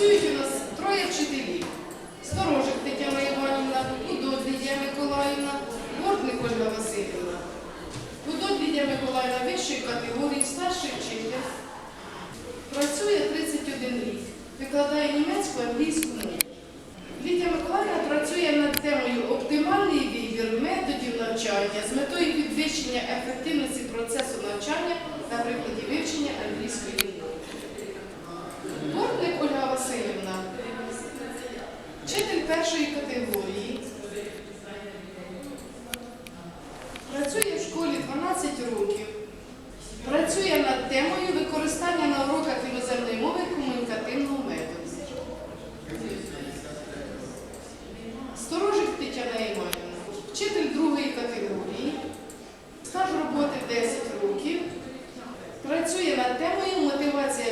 Працюють у нас троє вчителів. Сторожик Тетяна Іванівна, Удод Лідія Миколаївна, Бортник Ольга Васильівна. Удод Лідія Миколаївна вищої категорії, старший вчитель. Працює 31 рік. Викладає німецьку, англійську мову. Лідія Миколаївна працює над темою оптимальний вибір методів навчання з метою підвищення ефективності процесу навчання на прикладі вивчення англійської мови. Бортник Ольга Васильівна, вчитель першої категорії, працює в школі 12 років, працює над темою використання на уроках іноземної мови комунікативного методу. Сторожик Тетяна Іванівна, вчитель другої категорії, стаж роботи 10 років, працює над темою мотивації